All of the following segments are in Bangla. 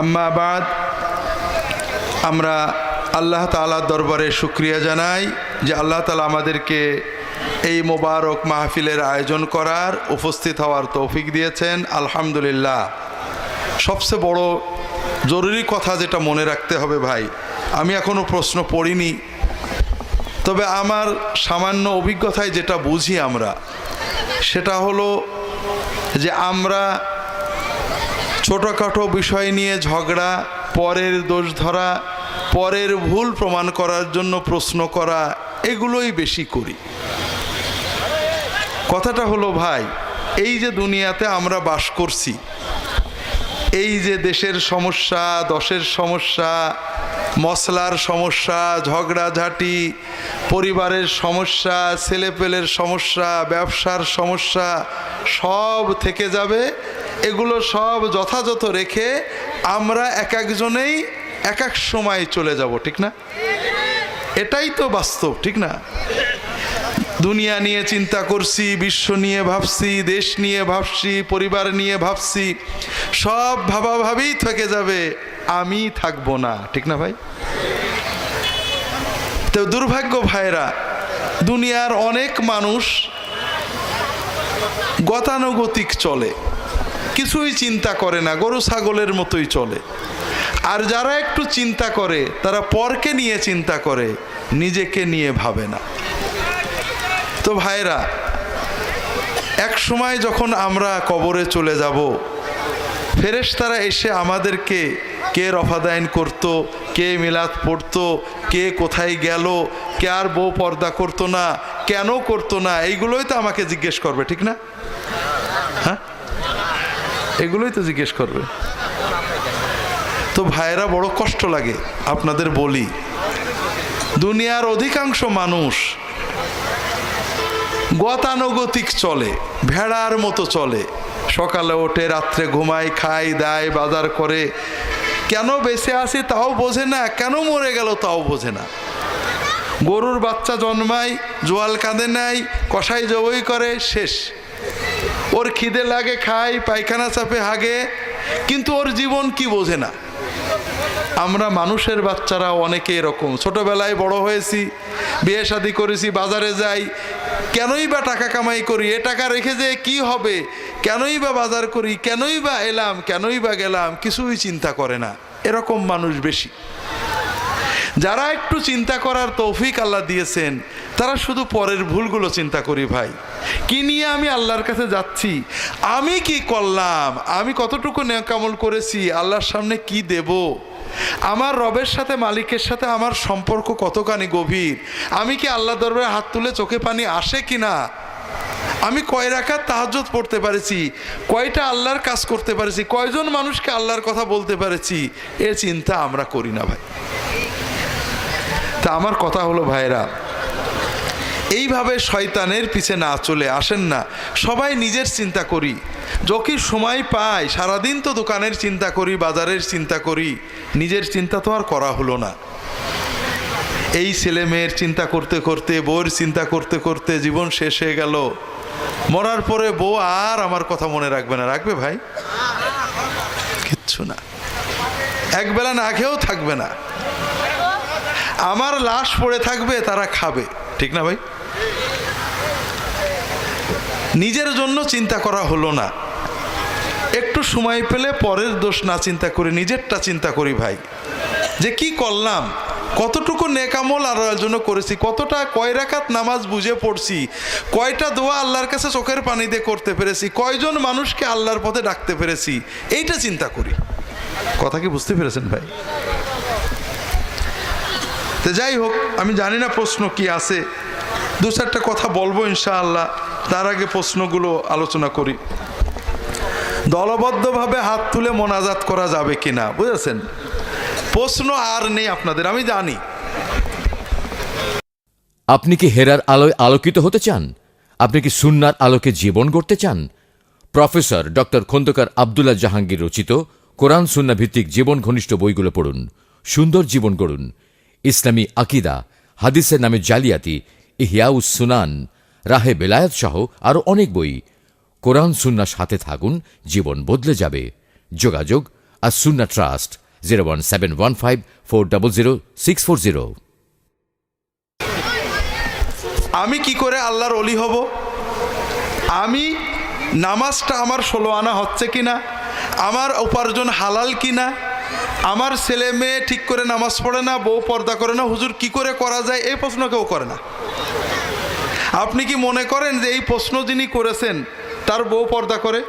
আম্মা বাদ, আমরা আল্লাহ তালার দরবারে শুক্রিয়া জানাই যে আল্লাহ তালা আমাদেরকে এই মোবারক মাহফিলের আয়োজন করার, উপস্থিত হওয়ার তৌফিক দিয়েছেন। আলহামদুলিল্লাহ। সবচেয়ে বড় জরুরি কথা যেটা মনে রাখতে হবে ভাই, আমি এখনও প্রশ্ন পড়িনি, তবে আমার সামান্য অভিজ্ঞতায় যেটা বুঝি আমরা, সেটা হলো যে আমরা ছোটোখাটো বিষয় নিয়ে ঝগড়া, পরের দোষ ধরা, পরের ভুল প্রমাণ করার জন্য প্রশ্ন করা, এগুলোই বেশি করি। কথাটা হলো, ভাই, এই যে দুনিয়াতে আমরা বাস করছি, এই যে দেশের সমস্যা, দশের সমস্যা, মশলার সমস্যা, ঝগড়াঝাটি, পরিবারের সমস্যা, ছেলেপেলের সমস্যা, ব্যবসার সমস্যা, সব থেকে যাবে এগুলো সব যথাযথ রেখে আমরা এক একজনেই এক এক সময় চলে যাব, ঠিক না? এটাই তো বাস্তব, ঠিক না? দুনিয়া নিয়ে চিন্তা করছি, বিশ্ব নিয়ে ভাবছি, দেশ নিয়ে ভাবছি, পরিবার নিয়ে ভাবছি, সব ভাবাভাবেই থেকে যাবে, আমি থাকব না, ঠিক না ভাই? তো দুর্ভাগ্য ভাইরা দুনিয়ার অনেক মানুষ গতানুগতিক চলে। কিছুই চিন্তা করে না, গরু ছাগলের মতোই চলে। আর যারা একটু চিন্তা করে, তারা পরকে নিয়ে চিন্তা করে, নিজেকে নিয়ে ভাবে না। তো ভাইরা এক সময় যখন আমরা কবরে চলে যাব, ফেরেশতারা এসে আমাদেরকে কে রফাদায়ন করত, কে মিলাদ পড়তো, কে কোথায় গেল, কে আর বউ পর্দা করতো না, কেন করতো না, এইগুলোই তো আমাকে জিজ্ঞেস করবে, ঠিক না? হ্যাঁ? এগুলোই তো জিজ্ঞেস করবে। তো ভাইয়েরা বড় কষ্ট লাগে, আপনাদের বলি। দুনিয়ার অধিকাংশ মানুষ গতানুগতিক চলে, ভেড়ার মতো চলে। সকালে ওঠে, রাত্রে ঘুমায়, খায়, দায়, বাজার করে। কেন বেঁচে আসি তাও বোঝে না, কেন মরে গেল তাও বোঝে না। গরুর বাচ্চা জন্মায়, জোয়াল কাঁদে নাই কষাই জবই করে, শেষ। ওর খিদে লাগে খায় পায়খানা চাপে হাগে, কিন্তু ওর জীবন কি বোঝে না। আমরা মানুষের বাচ্চারা অনেকে এরকম। ছোটবেলায় বড় হয়েছি, বিয়ে শাদি করেছি, বাজারে যাই, কেনই বা টাকা কামাই করি, এ টাকা রেখে যে কি হবে, কেনই বা বাজার করি, কেনই বা এলাম, কেনই বা গেলাম, কিছুই চিন্তা করে না। এরকম মানুষ বেশি। যারা একটু চিন্তা করার তৌফিক আল্লাহ দিয়েছেন তারা শুধু পরের ভুলগুলো চিন্তা করি ভাই। কি নিয়ে আমি আল্লাহর কাছে যাচ্ছি? আমি কি করলাম? আমি কতটুকু নেকামল করেছি? আল্লাহর সামনে কি দেব? আমার রবের সাথে, মালিকের সাথে আমার সম্পর্ক কতখানি গভীর? আমি কি আল্লাহ দরবারে হাত তুলে চোখে পানি আসে কি না আমি কয় রাখার তাহাজত পড়তে পারেছি? কয়টা আল্লাহর কাজ করতে পারেছি? কয়জন মানুষকে আল্লাহর কথা বলতে পারেছি? এ চিন্তা আমরা করি না ভাই। তা আমার কথা হলো ভাইরা এইভাবে শয়তানের পিছে না চলে আসেন না। সবাই নিজের চিন্তা করি। যখন সময় পাই, সারাদিন তো দোকানের চিন্তা করি, বাজারের চিন্তা করি। নিজের চিন্তা তো আর করা হলো না। এই ছেলে মেয়ের চিন্তা করতে করতে, বউয়ের চিন্তা করতে করতে জীবন শেষ হয়ে গেল। মরার পরে বউ আর আমার কথা মনে রাখবে না। রাখবে ভাই? কিচ্ছু না। একবেলা না খেয়েও থাকবে না। আমার লাশ পড়ে থাকবে, তারা খাবে। ঠিক না ভাই? নিজের জন্য চিন্তা করা হলো না। একটু সময় পেলে পরের দোষ না চিন্তা করি, নিজেরটা চিন্তা করি ভাই। যে কি করলাম? কতটুকু নেকামল আল্লাহর জন্য করেছি? কতটা কয় রাকাত নামাজ বুঝে পড়ছি? কয়টা দোয়া আল্লাহর কাছে চোখের পানি দিয়ে করতে পেরেছি? কয়জন মানুষকে আল্লাহর পথে ডাকতে পেরেছি? এইটা চিন্তা করি। কথা কি বুঝতে পেরেছেন ভাই? তো যাই হোক, আমি জানি না প্রশ্ন কি আছে। দু চারটা কথা বলব ইনশাআল্লাহ, তার আগে প্রশ্নগুলো আলোচনা করি। দলবদ্ধভাবে হাত তুলে মোনাজাত করা যাবে কিনা, বুঝেছেন? প্রশ্ন আর নেই আপনাদের, আমি জানি। আপনি কি হেরার আলোয় আলোকিত হতে চান? আপনি কি সুন্নার আলোকে জীবন গড়তে চান? প্রফেসর ডক্টর খন্দকার আবদুল্লাহ জাহাঙ্গীর রচিত কোরআন সুন্না ভিত্তিক জীবন ঘনিষ্ঠ বইগুলো পড়ুন, সুন্দর জীবন গড়ুন। ইসলামী আকিদা, হাদিসের নামে জালিয়াতি ইহিয়াউস সুনান, রাহে বেলায়াত সহ আরও অনেক বই। কোরআন সুন্নার সাথে থাকুন, জীবন বদলে যাবে। যোগাযোগ আর Sunnah trust, zero one seven one five four double zero six four zero. আমি কি করে আল্লাহর অলি হব? আমি নামাজটা আমার ষোলো আনা হচ্ছে কিনা? আমার উপার্জন হালাল কিনা? আমার ছেলে মেয়ে ঠিক করে নামাজ পড়ে না, বউ পর্দা করে না, হুজুর কি করে করা যায়? এই প্রশ্ন কেউ করে না। আপনি কি মনে করেন যে এই প্রশ্ন যিনি করেছেন, তার বউ পর্দা করে?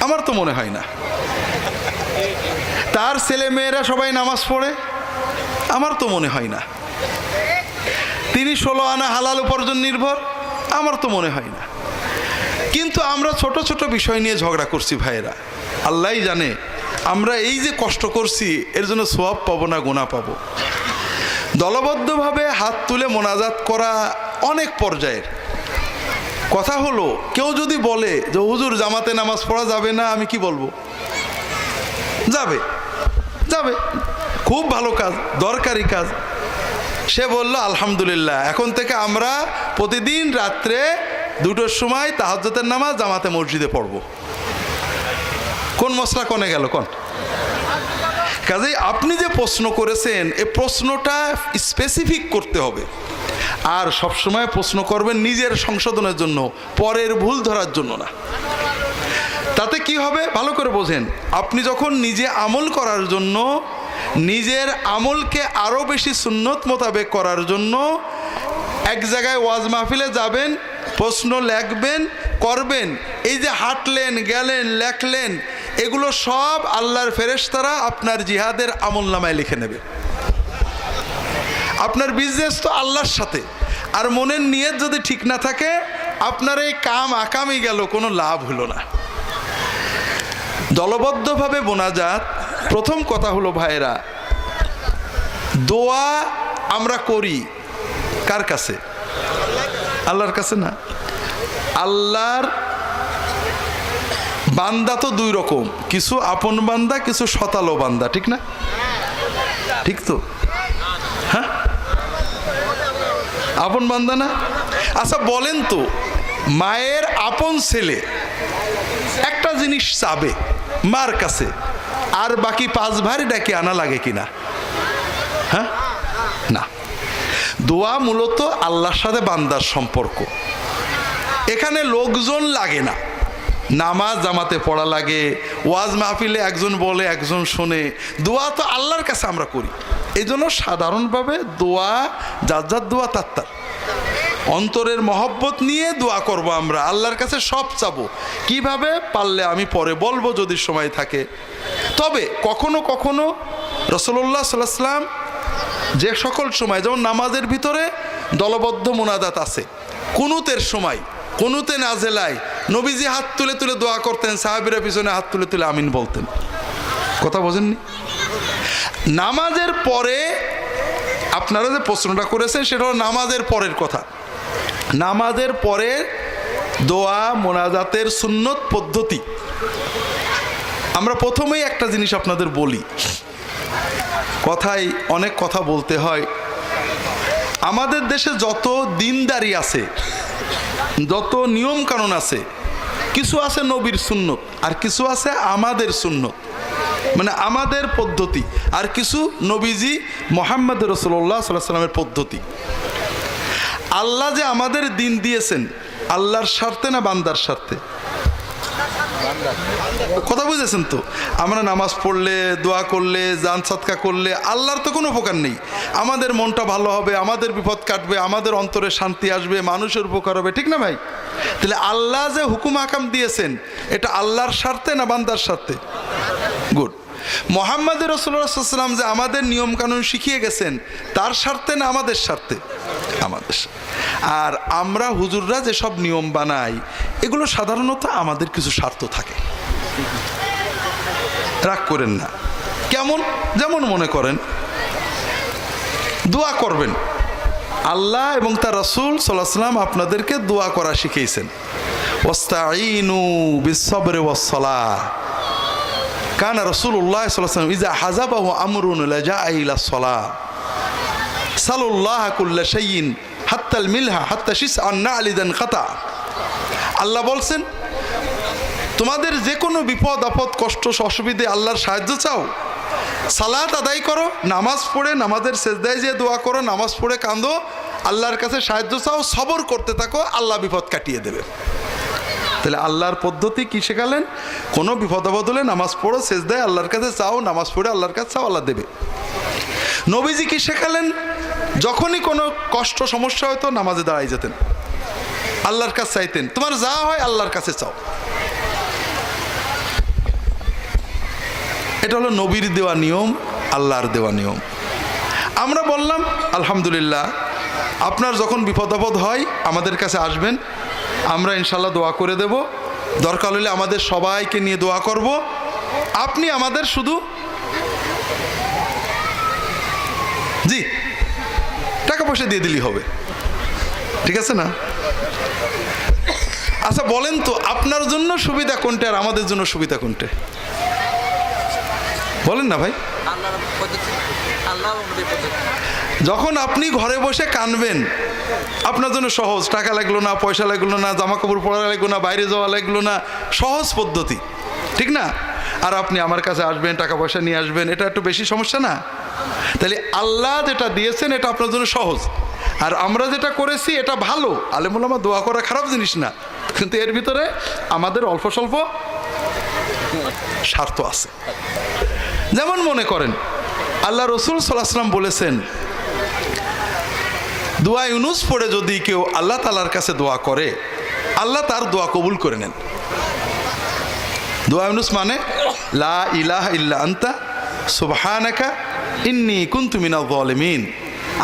আমার তো মনে হয় না। তার ছেলে মেয়েরা সবাই নামাজ পড়ে? আমার তো মনে হয় না। তিনি ষোলো আনা হালাল উপার্জন নির্ভর? আমার তো মনে হয় না। কিন্তু আমরা ছোট ছোট বিষয় নিয়ে ঝগড়া করছি ভাইয়েরা। আল্লাহ জানে আমরা এই যে কষ্ট করছি, এর জন্য সোয়াব পাবো না গোনা পাবো। দলবদ্ধভাবে হাত তুলে মোনাজাত করা অনেক পর্যায়ের। কথা হলো, কেউ যদি বলে যে, হুজুর, জামাতে নামাজ পড়া যাবে না আমি কি বলব? যাবে। যাবে। খুব ভালো কাজ, দরকারি কাজ। সে বলল, আলহামদুলিল্লাহ, এখন থেকে আমরা প্রতিদিন রাত্রে দুটোর সময় তাহাজ্জতের নামাজ জামাতে মসজিদে পড়ব। কোন মশলা কনে গেল, কোন? কাজেই আপনি যে প্রশ্ন করেছেন, এ প্রশ্নটা স্পেসিফিক করতে হবে। আর সবসময় প্রশ্ন করবেন নিজের সংশোধনের জন্য, পরের ভুল ধরার জন্য না। তাতে কি হবে? ভালো করে বোঝেন। আপনি যখন নিজে আমল করার জন্য, নিজের আমলকে আরও বেশি সুন্নত মোতাবেক করার জন্য এক জায়গায় ওয়াজ মাহফিলে যাবেন, প্রশ্ন লেখবেন, করবেন। এই যে হাঁটলেন, গেলেন, লেখলেন এগুলো সব আল্লাহর ফেরেশতারা আপনার জিহাদের আমল নামায় লিখে নেবে। আপনার বিজনেস তো আল্লাহর সাথে। আর মনের নিয়ত যদি ঠিক না থাকে, আপনার এই কাম আকামই গেল, কোনো লাভ হলো না। দলবদ্ধভাবে বোনাজাত প্রথম কথা হলো ভাইয়েরা, দোয়া আমরা করি কার কাছে? আল্লাহর কাছে না। আল্লাহর বান্দা তো দুই রকম, কিছু আপন বান্দা, কিছু শতালো বান্দা, ঠিক না? ঠিক তো? হ্যাঁ? আপন বান্দা না? আচ্ছা বলেন তো, মায়ের আপন ছেলে, একটা জিনিস চাবে মার কাছে, আর বাকি পাঁচ ভারী ডাকে আনা লাগে কিনা? হ্যাঁ? না। দোয়া মূলত আল্লাহর সাথে বান্দার সম্পর্ক। এখানে লোকজন লাগে না। নামাজ জামাতে পড়া লাগে, ওয়াজ মাহফিলে একজন বলে, একজন শোনে। দোয়া তো আল্লাহর কাছে আমরা করি। এই জন্য সাধারণভাবে দোয়া, যার যার দোয়া তার তার। অন্তরের মহব্বত নিয়ে দোয়া করব আমরা, আল্লাহর কাছে সব চাবো। কীভাবে? পারলে আমি পরে বলব যদি সময় থাকে। তবে কখনো কখনো রসল্লাহ সাল্লাম যে সকল সময়, যেমন নামাজের ভিতরে দলবদ্ধ মোনাদাত আছে, কুনুতের সময়, কুনুতে নাজেলায় নবীজি হাত তুলে তুলে দোয়া করতেন, সাহাবিরা পিছনে হাত তুলে তুলে আমিন বলতেন। কথা বোঝেননি? নামাজের পরে আপনারা যে প্রশ্নটা করেছেন, সেটা হলো নামাজের পরের কথা। নামাজের পরে দোয়া, মোনাজাতের সুন্নত পদ্ধতি। আমরা প্রথমেই একটা জিনিস আপনাদের বলি। কথাই অনেক কথা বলতে হয়। আমাদের দেশে যত দিনদারি আছে যত নিয়ম কানুন আছে, কিছু আছে নবীর সুন্নত, আর কিছু আছে আমাদের সুন্নত। মানে আমাদের পদ্ধতি, আর কিছু নবীজি মোহাম্মদ রসুল্লাহ সাল্লাহ সাল্লামের পদ্ধতি। আল্লাহ যে আমাদের দিন দিয়েছেন, আল্লাহর স্বার্থে না বান্দার স্বার্থে? কথা বুঝেছেন তো? আমরা নামাজ পড়লে, দোয়া করলে জান সাতকা করলে আল্লাহর তো কোনো উপকার নেই। আমাদের মনটা ভালো হবে, আমাদের বিপদ কাটবে, আমাদের অন্তরে শান্তি আসবে, মানুষের উপকার হবে, ঠিক না ভাই? তাহলে আল্লাহ যে হুকুম আকাম দিয়েছেন, এটা আল্লাহর স্বার্থে না বান্দার স্বার্থে? গুড মোহাম্মদ রসুল্লাহাম যে আমাদের নিয়মকানুন শিখিয়ে গেছেন, তার স্বার্থে না আমাদের স্বার্থে? আমাদের আর আমরা হুজুররা যেসব নিয়ম বানাই এগুলো সাধারণত আমাদের কিছু স্বার্থ থাকে। রাগ করেন না। কেমন? যেমন মনে করেন। দোয়া করবেন। আল্লাহ এবং তার রসুল সাল্লাম আপনাদেরকে দোয়া করা শিখিয়েছেন। ওস্তাইনু বিসবরে ওয়াসসালাহ। কান রসুল্লাহ সাল্লাম ইজা হাজাবাহু আমরুন লাজা ইলা সলাহ। সালুল্লাহ কুল্লা শাইইন হাত্তাল মিলহা হাত্তা শিস আন্না আলিদান খাতা আল্লাহ বলছেন, তোমাদের যে কোনো বিপদ, আপদ, কষ্ট, অসুবিধে আল্লাহর সাহায্য চাও। সালাত আদায় করো, নামাজ পড়ে, নামাজের শেষদায় যে দোয়া করো, নামাজ পড়ে কাঁদো, আল্লাহর কাছে সাহায্য চাও, সবর করতে থাকো, আল্লাহ বিপদ কাটিয়ে দেবে। তাহলে আল্লাহর পদ্ধতি কী শেখালেন? কোনো বিপদ আপদ হলে নামাজ পড়ো শেষদায় আল্লাহর কাছে চাও, নামাজ পড়ে আল্লাহর কাছে চাও, আল্লাহ দেবে। নবীজি কি শেখালেন? যখনই কোনো কষ্ট, সমস্যা হতো নামাজে দাঁড়াই যেতেন। আল্লাহর কাছে চাইতেন। তোমার যা হয় আল্লাহর কাছে চাও। এটা হলো নবীর দেওয়া নিয়ম, আল্লাহর দেওয়া নিয়ম। আমরা বললাম, আলহামদুলিল্লাহ, আপনার যখন বিপদ আপদ হয়, আমাদের কাছে আসবেন, আমরা ইনশাল্লাহ দোয়া করে দেব। দরকার হলে আমাদের সবাইকে নিয়ে দোয়া করব। আপনি আমাদের শুধু জি, টাকা পয়সা দিয়ে দিলেই হবে। ঠিক আছে না? আচ্ছা বলেন তো আপনার জন্য সুবিধা কোনটা আর আমাদের জন্য সুবিধা কোনটা? বলেন না ভাই। যখন আপনি ঘরে বসে কানবেন আপনার জন্য সহজ টাকা লাগল না পয়সা লাগল না জামা কাপড় পরা লাগল না বাইরে যাওয়া লাগল না সহজ পদ্ধতি ঠিক না? আর আপনি আমার কাছে আসবেন টাকা পয়সা নিয়ে আসবেন এটা একটু বেশি সমস্যা না? তাহলে আল্লাহ যেটা দিয়েছেন এটা আপনার জন্য সহজ। আর আমরা যেটা করেছি এটা ভালো। আলেমুলামা দোয়া করা খারাপ জিনিস না। কিন্তু এর ভিতরে আমাদের অল্প স্বল্প স্বার্থ আছে। যেমন মনে করেন, আল্লাহ রসুল সাল্লাহাম বলেছেন, দোয়া ইউনুস পড়ে যদি কেউ আল্লাহ তালার কাছে দোয়া করে, আল্লাহ তার দোয়া কবুল করে নেন। দোয়া ইউনুস মানে লা ইলাহ ইল্লা আন্তা, সুবহানাকা ইন্নি কুনতু জালিমিন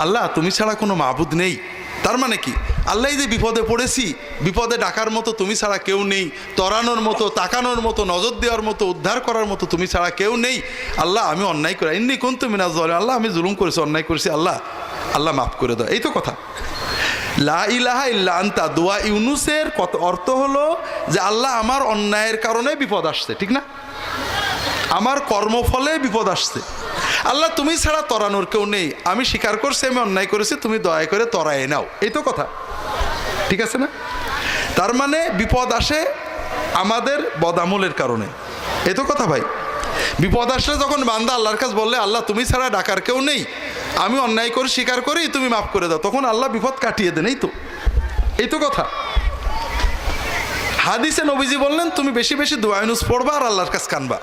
আল্লাহ, তুমি ছাড়া কোনো মাবুদ নেই। তার মানে কি? আল্লাহ যে বিপদে পড়েছি, বিপদে ডাকার মতো তুমি ছাড়া কেউ নেই, তরানোর মতো, তাকানোর মতো, নজর দেওয়ার মতো, উদ্ধার করার মতো তুমি ছাড়া কেউ নেই। আল্লাহ, আমি অন্যায় করে। ইন্নি কুনতু মিনাল জালিম আল্লাহ, আমি জুলুম করেছি, অন্যায় করেছি। আল্লাহ আল্লাহ মাফ করে দাও। এই তো কথা। লা ইলাহা ইল্লা আন্তা। দোয়া ইউনুসের কত অর্থ হলো যে আল্লাহ আমার অন্যায়ের কারণে বিপদ আসছে, ঠিক না? আমার কর্মফলে বিপদ আসছে। আল্লাহ, তুমি ছাড়া তরানোর কেউ নেই। আমি স্বীকার করছি, আমি অন্যায় করেছি, তুমি দয়া করে তরায়ে নাও। এই তো কথা। ঠিক আছে না? তার মানে বিপদ আসে আমাদের বদামলের কারণে। এ তো কথা ভাই। বিপদ আসলে যখন বান্দা আল্লাহর কাছে বললে, আল্লাহ, তুমি ছাড়া ডাকার কেউ নেই। আমি অন্যায় করে, স্বীকার করি, তুমি মাফ করে দাও। তখন আল্লাহ বিপদ কাটিয়ে দেন, এই তো। এই তো কথা। হাদিসে নবীজি বললেন, তুমি বেশি বেশি দোয়াইনুস পড়বা আর আল্লাহর কাছে কানবা।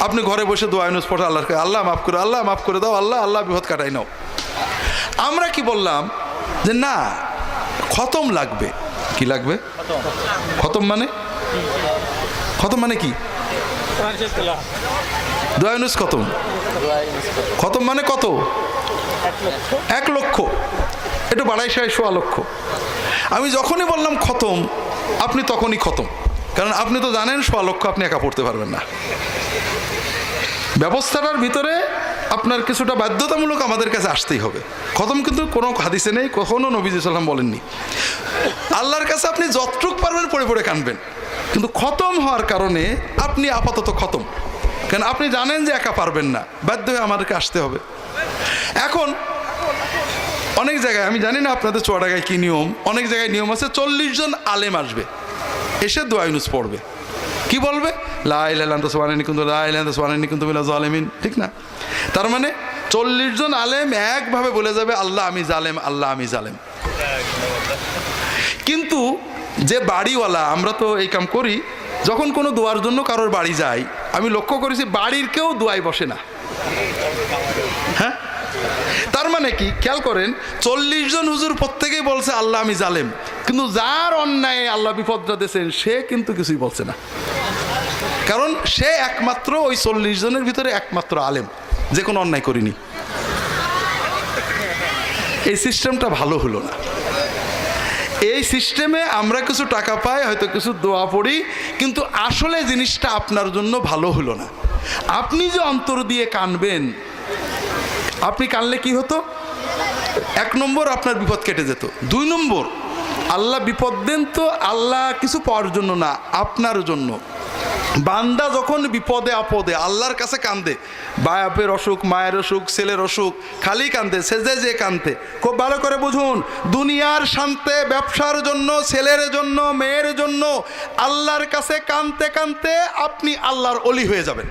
আপনি ঘরে বসে দোয়াইনুস পড়া, আল্লাহর কাছে, আল্লাহ, মাফ করে, আল্লাহ, মাফ করে দাও, আল্লাহ আল্লাহ, বিপদ কাটাই নাও। আমরা কি বললাম যে, না খতম লাগবে। কি লাগবে? খতম মানে? খতম মানে কি? দোয়াইনুস খতম। খতম মানে কত? এক লক্ষ। একটু বাড়াই সাই সোয়া লক্ষ। আমি যখনই বললাম খতম, আপনি তখনই খতম। কারণ আপনি তো জানেন সোয়া লক্ষ আপনি একা পড়তে পারবেন না। ব্যবস্থাটার ভিতরে আপনার কিছুটা বাধ্যতামূলক আমাদের কাছে আসতেই হবে। খতম কিন্তু কোনো হাদিসে নেই, কখনো নবীজ সাল্লাম বলেননি। আল্লাহর কাছে আপনি যতটুক পারবেন পড়ে পড়ে কানবেন। কিন্তু খতম হওয়ার কারণে আপনি আপাতত খতম। কেন? আপনি জানেন যে একা পারবেন না। বাধ্য হয়ে আমাদেরকে আসতে হবে। এখন, অনেক জায়গায়, আমি জানি না আপনাদের চুয়াডাগায় কী নিয়ম, অনেক জায়গায় নিয়ম আছে, চল্লিশ জন আলেম আসবে। এসে দোয়াইনুস পড়বে। কি বলবে? লাইলানি কিন্তু লাইলানি কিন্তু জালেমিন। ঠিক না? তার মানে চল্লিশ জন আলেম একভাবে বলে যাবে, আল্লাহ আমি জালেম, আল্লাহ আমি জালেম। কিন্তু যে বাড়িওয়ালা, আমরা তো এই কাম করি, যখন কোনো দোয়ার জন্য কারোর বাড়ি যাই, আমি লক্ষ্য করেছি বাড়ির কেউ দোয়াই বসে না। হ্যাঁ? তার মানে কি? খেয়াল করেন, চল্লিশ জন হুজুর প্রত্যেকেই বলছে, আল্লাহ আমি জালেম। কিন্তু যার অন্যায় আল্লাহ বিপদটা দিয়েছেন, সে কিন্তু কিছুই বলছে না। কারণ সে একমাত্র ওই চল্লিশ জনের ভিতরে একমাত্র আলেম। যে কোনো অন্যায় করিনি। এই সিস্টেমটা ভালো হলো না। এই সিস্টেমে আমরা কিছু টাকা পাই, হয়তো কিছু দোয়া পড়ি, কিন্তু আসলে জিনিসটা আপনার জন্য ভালো হলো না। আপনি যে অন্তর দিয়ে কানবেন, আপনি কানলে কি হতো? এক নম্বর আপনার বিপদ কেটে যেত। দুই নম্বর, আল্লাহ বিপদ দেন তো আল্লাহ কিছু পাওয়ার জন্য না, আপনার জন্য। বান্দা যখন বিপদে আপদে আল্লাহর কাছে কান্দে বায়াপের অসুখ, মায়ের অসুখ, ছেলের অসুখ, খালি কান্দে, সেজে যে কান্দে, খুব ভালো করে বুঝুন, দুনিয়ার শান্তে ব্যবসার জন্য, ছেলের জন্য, মেয়ের জন্য, আল্লাহর কাছে কানতে কানতে আপনি আল্লাহর অলি হয়ে যাবেন।